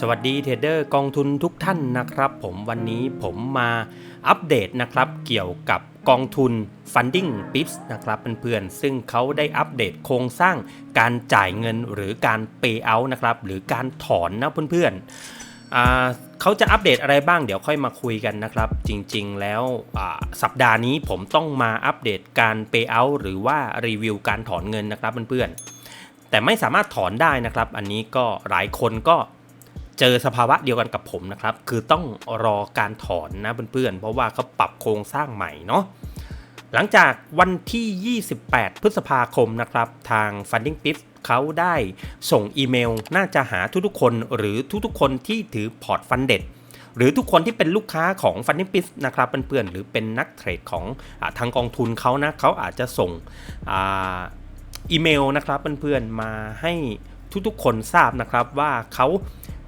สวัสดีเทรดเดอร์กองทุนทุกท่านนะครับ ผมวันนี้ผมมาอัปเดตนะครับ เกี่ยวกับกองทุน Funding Pips นะครับเพื่อนๆซึ่งเขาได้อัปเดตโครงสร้างการจ่ายเงินหรือการ Pay out นะครับ หรือการถอนนะเพื่อนๆอ่าเขาจะอัปเดตอะไรบ้างเดี๋ยวค่อยมาคุยกันนะครับ จริงๆแล้วสัปดาห์นี้ผมต้องมาอัปเดตการ Pay out หรือว่ารีวิวการถอนเงินนะครับเพื่อนๆแต่ไม่สามารถถอนได้นะครับ อันนี้ก็หลายคนก็ เจอสภาวะเดียวกันกับผมนะครับ คือต้องรอการถอนนะเพื่อนๆ เพราะว่าเขาปรับโครงสร้างใหม่เนาะหลังจากวันที่ 28 พฤษภาคมนะครับ ทาง Funding p i p เขาได้ส่งอีเมลน่าจะหาทุกๆคนหรือทุกๆคนที่ถือพอร์ตฟันเด็ดหรือทุกคนที่เป็นลูกค้าของ Funding p i p นะครับเพื่อนๆหรือเป็นนักเทรดของอทางกองทุนเขานะเขาอาจจะส่งออีเมลนะครับเพื่อนๆมาให้ทุกๆคนทราบนะครับว่าเขา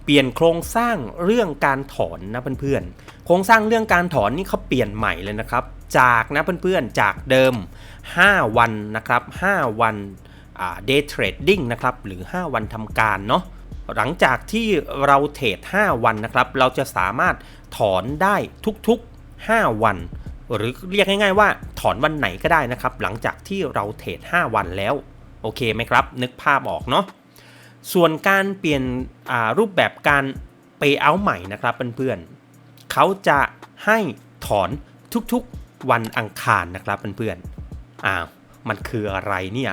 เปลี่ยนโครงสร้างเรื่องการถอนนะเพื่อนๆ โครงสร้างเรื่องการถอนนี่เขาเปลี่ยนใหม่เลยนะครับ จากนะเพื่อนๆ จากเดิม 5 วันนะครับ 5 วันเดย์เทรดดิ้งนะครับหรือ 5 วันทำการเนาะหลังจากที่เราเทรด5 วันนะครับ เราจะสามารถถอนได้ทุกๆ 5 วัน หรือเรียกง่ายๆว่าถอนวันไหนก็ได้นะครับ หลังจากที่เราเทรด5 วันแล้ว โอเคไหมครับ นึกภาพออกเนาะ ส่วนการเปลี่ยนรูปแบบการ pay out ใหม่นะครับเพื่อนๆเขาจะให้ถอนทุกๆวันอังคารนะครับเพื่อนๆอ้าวมันคืออะไรเนี่ย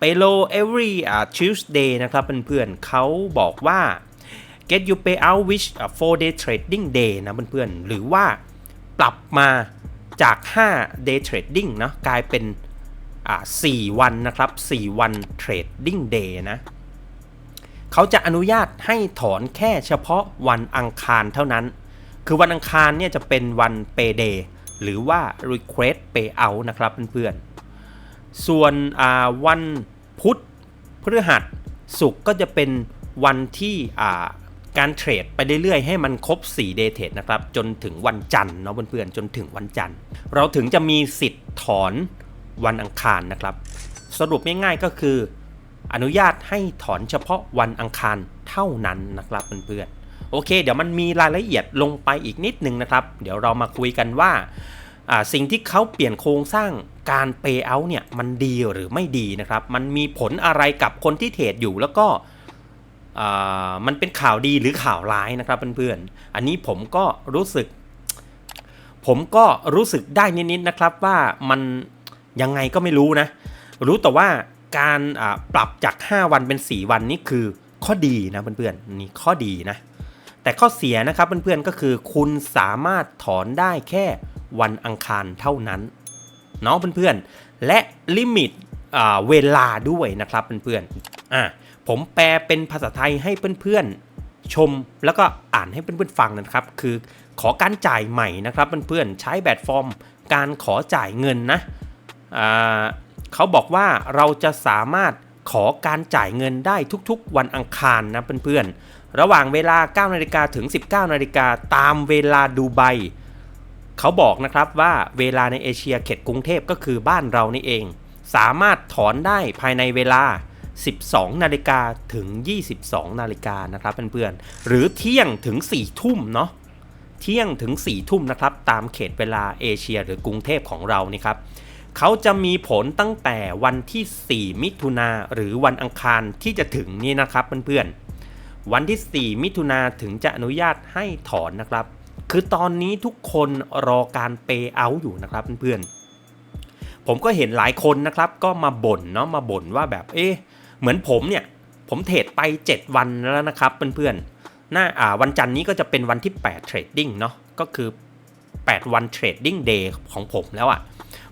Paylo every uh, Tuesday นะครับเพื่อนๆเขาบอกว่า get you pay out which uh, 4 day trading day นะเพื่อนๆ หรือว่าปรับมาจาก 5 day trading นะกลายเป็นอ่า4วันนะครับ 4 วัน trading day นะ เขาจะอนุญาตให้ถอนแค่เฉพาะวันอังคารเท่านั้น คือวันอังคารเนี่ยจะเป็นวัน payday หรือว่า request payout นะครับเพื่อนๆ ส่วนวันพุธพฤหัสศุกร์ก็จะเป็นวันที่การเทรดไปเรื่อยๆ ให้มันครบ 4 day trade นะครับ จนถึงวันจันทร์เนาะเพื่อนๆ จนถึงวันจันทร์ เราถึงจะมีสิทธิ์ถอนวันอังคารนะครับ สรุปง่ายๆก็คือ อนุญาตให้ถอนเฉพาะวันอังคารเท่านั้นนะครับเพื่อนๆโอเค เดี๋ยวมันมีรายละเอียดลงไปอีกนิดนึงนะครับ เดี๋ยวเรามาคุยกันว่าสิ่งที่เขาเปลี่ยนโครงสร้างการ pay out เนี่ยมันดีหรือไม่ดีนะครับ มันมีผลอะไรกับคนที่เทรดอยู่แล้วก็มันเป็นข่าวดีหรือข่าวร้ายนะครับเพื่อนๆ อันนี้ผมก็รู้สึก ผมก็รู้สึกได้นิดๆนะครับว่ามันยังไงก็ไม่รู้นะ รู้แต่ว่า การปรับจาก 5 วันเป็น 4 วันนี่คือข้อดีนะเพื่อนๆนี่ข้อดีนะ แต่ข้อเสียนะครับเพื่อนๆก็คือคุณสามารถถอนได้แค่วันอังคารเท่านั้นเนาะเพื่อนๆและลิมิตเวลาด้วยนะครับเพื่อนๆอะผมแปลเป็นภาษาไทยให้เพื่อนๆชมแล้วก็อ่านให้เพื่อนๆฟังนะครับ คือขอการจ่ายใหม่นะครับเพื่อนๆใช้แบบฟอร์ม การขอจ่ายเงินนะอ่า เขาบอกว่าเราจะสามารถขอการจ่ายเงินได้ทุกๆ วันอังคารนะเพื่อนๆ ระหว่างเวลา 9 นาฬิกาถึง 19 นาฬิกาตามเวลาดูไบเขาบอกนะครับว่าเวลาในเอเชียเขตกรุงเทพก็คือบ้านเรานี่เอง สามารถถอนได้ภายในเวลา 12 นาฬิกาถึง 22 นาฬิกานะครับเพื่อนๆ หรือเที่ยงถึง 4 ทุ่มเนาะ เที่ยงถึง 4 ทุ่มนะครับตามเขตเวลาเอเชียหรือกรุงเทพของเรานี่ครับ เขาจะมีผลตั้งแต่วันที่ 4 มิถุนาหรือวันอังคารที่จะถึงนี่นะครับเพื่อนๆ วันที่ 4 มิถุนาถึงจะอนุญาตให้ถอนนะครับ คือตอนนี้ทุกคนรอการเปย์เอาอยู่นะครับเพื่อนๆ ผมก็เห็นหลายคนนะครับก็มาบ่นเนาะมาบ่นว่าแบบเอ๊ะเหมือนผมเนี่ยผมเทรดไป 7 วันแล้วนะครับเพื่อนๆหน้าอ่าวันจันนี้ก็จะเป็นวันที่8เทรดดิ้งเนาะก็คือ 8 วันเทรดดิ้งเดย์ของผมแล้วอะ่ะ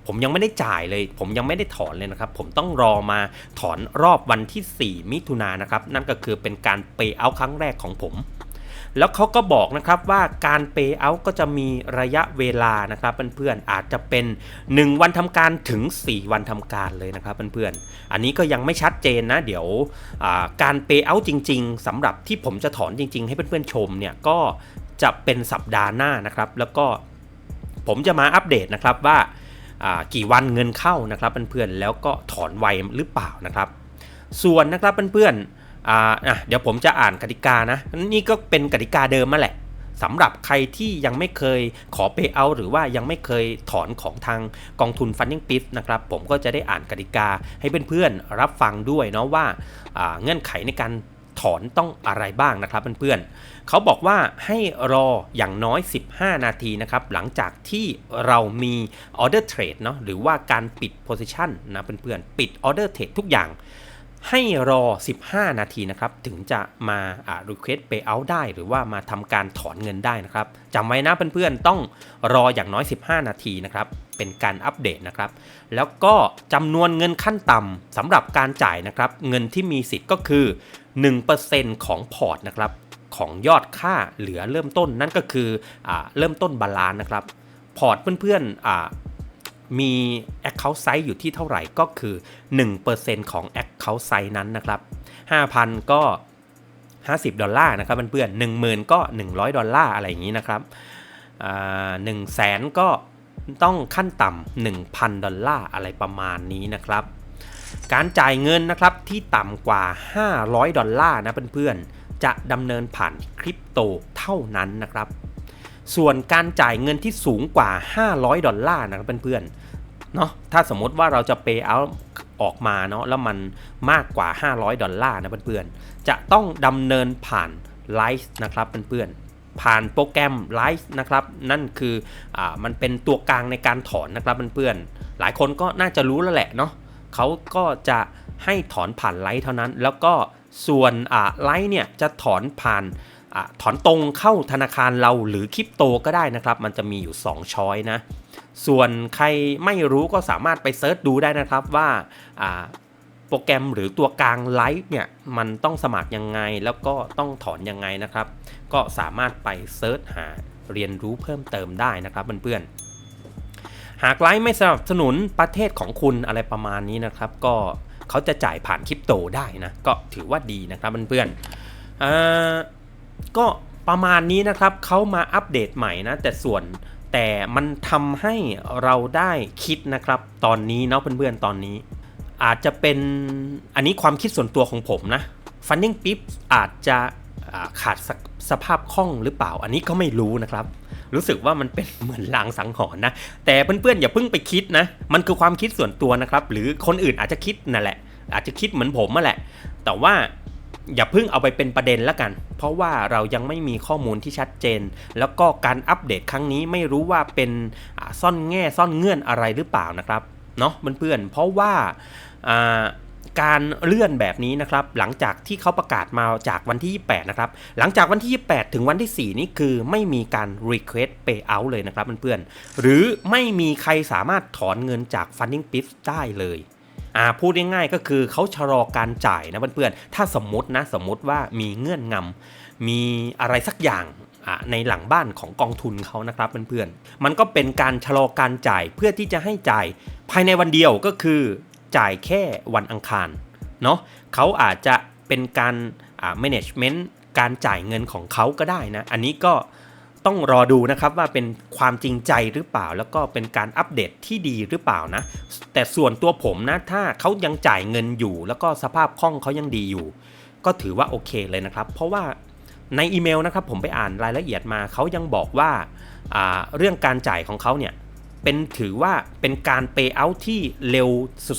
ผมยังไม่ได้จ่ายเลย ผมยังไม่ได้ถอนเลยนะครับ ผมต้องรอมาถอนรอบวันที่ 4 มิถุนายนนะครับ นั่นก็คือเป็นการเปย์เอาครั้งแรกของผม แล้วเขาก็บอกนะครับว่าการเปย์เอาก็จะมีระยะเวลานะครับเพื่อนๆอาจจะเป็น 1 วันทำการถึง 4 วันทำการเลยนะครับเพื่อนๆอันนี้ก็ยังไม่ชัดเจนนะ เดี๋ยวการเปย์เอาจริง ๆสำหรับที่ผมจะถอนจริง ๆ ให้เพื่อนๆชมเนี่ยก็จะเป็นสัปดาห์หน้านะครับ แล้วก็ผมจะมาอัปเดตนะครับว่า กี่วันเงินเข้านะครับเพื่อนๆแล้วก็ถอนไวหรือเปล่านะครับ ส่วนนะครับเพื่อนอ่าเดี๋ยวผมจะอ่านกติกานะนี่ก็เป็นกติกาเดิมมาแหละสำหรับใครที่ยังไม่เคยขอ pay out หรือว่ายังไม่เคยถอนของทางกองทุน Funding p i p นะครับ ผมก็จะได้อ่านกติกาให้เพื่อนๆรับฟังด้วยเนาะว่าเงื่อนไขในการ ถอนต้องอะไรบ้างนะครับเพื่อนๆเขาบอกว่าให้รออย่างน้อย 15 นาทีนะครับหลังจากที่เรามี order trade เนาะหรือว่าการปิด position นะเพื่อนๆปิด order trade ทุกอย่าง ให้รอ 15 นาทีนะครับ ถึงจะมาอ่า request payout ได้ หรือว่ามาทำการถอนเงินได้นะครับจำไว้นะเพื่อนๆ ต้องรออย่างน้อย 15 นาทีนะครับ เป็นการอัปเดตนะครับ แล้วก็จำนวนเงินขั้นต่ำสำหรับการจ่ายนะครับ เงินที่มีสิทธิ์ก็คือ 1%ของพอร์ตนะครับ ของยอดค่าเหลือเริ่มต้นนั่นก็คืออเริ่มต้นบาลานนะครับ พอร์ตเพื่อนๆอ มี Account Size อยู่ที่เท่าไหร่ก็คือ 1%ของ Account Size นั้นนะครับ 5,000 ก็ 50 ดอลลาร์นะครับเพื่อนๆ10,000 ก็ 100 ดอลลาร์อะไรอย่างนี้นะครับหนึ่งแสนก็ต้องขั้นต่ำ1,000 ดอลลาร์อะไรประมาณนี้นะครับ การจ่ายเงินนะครับที่ต่ำกว่า 500 ดอลลาร์นะเพื่อนๆจะดำเนินผ่านคริปโตเท่านั้นนะครับ ส่วนการจ่ายเงินที่สูงกว่า 500 ดอลลาร์นะครับเพื่อนๆเนาะถ้าสมมติว่าเราจะเปย์เอาออกมาเนาะแล้วมันมากกว่า 500 ดอลลาร์นะเพื่อนๆจะต้องดำเนินผ่านไลฟ์นะครับเพื่อนๆผ่านโปรแกรมไลฟ์นะครับ นั่นคืออ่ามันเป็นตัวกลางในการถอนนะครับเพื่อนๆหลายคนก็น่าจะรู้แล้วแหละเนาะเขาก็จะให้ถอนผ่านไลฟ์เท่านั้น แล้วก็ส่วนอ่าไลฟ์เนี่ยจะถอนผ่าน ถอนตรงเข้าธนาคารเราหรือคริปโตก็ได้นะครับ มันจะมีอยู่ 2 ช้อยนะ ส่วนใครไม่รู้ก็สามารถไปเซิร์ชดูได้นะครับว่าโปรแกรมหรือตัวกลางไลฟ์เนี่ย มันต้องสมัครยังไงแล้วก็ต้องถอนยังไงนะครับ ก็สามารถไปเซิร์ชหาเรียนรู้เพิ่มเติมได้นะครับเพื่อนๆหากไลฟ์ไม่สนับสนุนประเทศของคุณอะไรประมาณนี้นะครับ ก็เขาจะจ่ายผ่านคริปโตได้นะ ก็ถือว่าดีนะครับเพื่อนๆ ก็ประมาณนี้นะครับเขามาอัปเดตใหม่นะ แต่ส่วนแต่มันทำให้เราได้คิดนะครับ ตอนนี้เนาะเพื่อนๆตอนนี้ อาจจะเป็นอันนี้ความคิดส่วนตัวของผมนะ Funding p i p อาจจะขาดสสภาพคล่องหรือเปล่า อันนี้ก็ไม่รู้นะครับ รู้สึกว่ามันเป็นเหมือนลางสังหรณ์นะ แต่เพื่อนๆอย่าเพิ่งไปคิดนะ มันคือความคิดส่วนตัวนะครับ หรือคนอื่นอาจจะคิดนั่นแหละ อาจจะคิดเหมือนผมมาแหละ แต่ว่า อย่าเพิ่งเอาไปเป็นประเด็นแล้วกัน เพราะว่าเรายังไม่มีข้อมูลที่ชัดเจน แล้วก็การอัปเดตครั้งนี้ไม่รู้ว่าเป็นซ่อนแง่ซ่อนเงื่อนอะไรหรือเปล่านะครับเนาะเพื่อนๆเพราะว่าการเลื่อนแบบนี้นะครับ หลังจากที่เขาประกาศมาจากวันที่ 28 นะครับ หลังจากวันที่ 28 ถึงวันที่ 4 นี่คือไม่มีการ request payout เลยนะครับเพื่อนๆหรือไม่มีใครสามารถถอนเงินจาก funding p i p ได้เลย อ่าพูดง่ายๆก็คือเขาชะลอการจ่ายนะเพื่อนๆถ้าสมมตินะสมมติว่ามีเงื่อนงำมีอะไรสักอย่างในหลังบ้านของกองทุนเขานะครับเพื่อนๆมันก็เป็นการชะลอการจ่ายเพื่อที่จะให้จ่ายภายในวันเดียวก็คือจ่ายแค่วันอังคารเนาะเขาอาจจะเป็นการอ่า management การจ่ายเงินของเขาก็ได้นะ อันนี้ก็ ต้องรอดูนะครับว่าเป็นความจริงใจหรือเปล่า แล้วก็เป็นการอัปเดตที่ดีหรือเปล่านะ แต่ส่วนตัวผมนะถ้าเขายังจ่ายเงินอยู่ แล้วก็สภาพคล่องเขายังดีอยู่ ก็ถือว่าโอเคเลยนะครับ เพราะว่าในอีเมลนะครับผมไปอ่านรายละเอียดมาเขายังบอกว่าเรื่องการจ่ายของเขาเนี่ย เป็นถือว่าเป็นการเปย์เอาที่เร็ว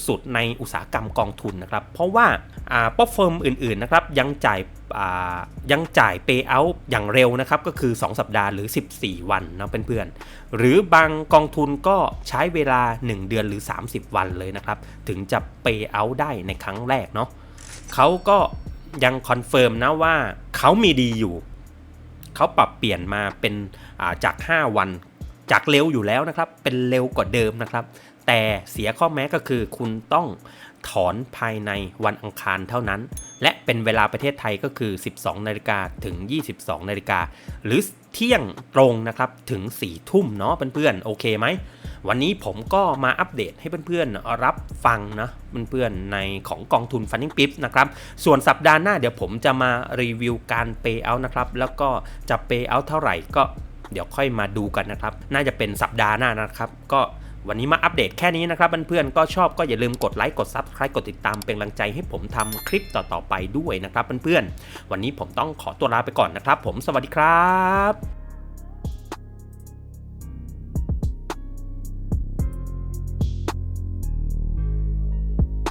สุดๆ ในอุตสาหกรรมกองทุนนะครับ เพราะว่าป๊อปเฟิร์มอื่นๆนะครับยังจ่ายยังจ่ายเปย์เอาอย่างเร็วนะครับ ก็คือ 2 สัปดาห์หรือ 14 วันนะเพื่อนๆ หรือบางกองทุนก็ใช้เวลา 1 เดือนหรือ 30 วันเลยนะครับ ถึงจะเปย์เอาได้ในครั้งแรกเนาะเขาก็ยังคอนเฟิร์มนะว่าเขามีดีอยู่ เขาปรับเปลี่ยนมาเป็นจาก 5 วัน จากเร็วอยู่แล้วนะครับ เป็นเร็วกว่าเดิมนะครับ แต่เสียข้อแม้ก็คือคุณต้องถอนภายในวันอังคารเท่านั้น และเป็นเวลาประเทศไทยก็คือ 12 นาฬิกาถึง 22 นาฬิกา หรือเที่ยงตรงนะครับ ถึง 4 ทุ่มเนาะเพื่อนๆ โอเคไหม วันนี้ผมก็มาอัปเดตให้เพื่อนๆ รับฟังนะเพื่อนๆ ในของกองทุน Funding p i p นะครับ ส่วนสัปดาห์หน้าเดี๋ยวผมจะมารีวิวการ Pay Out นะครับ แล้วก็จะ Pay Out เท่าไหร่ก็ เดี๋ยวค่อยมาดูกันนะครับ น่าจะเป็นสัปดาห์หน้านะครับ ก็วันนี้มาอัปเดตแค่นี้นะครับเพื่อนๆก็ชอบก็อย่าลืมกดไลค์กดซับคลายกดติดตามเป็นกำลังใจให้ผมทำคลิปต่อๆไปด้วยนะครับเพื่อนๆวันนี้ผมต้องขอตัวลาไปก่อนนะครับ ผมสวัสดีครับ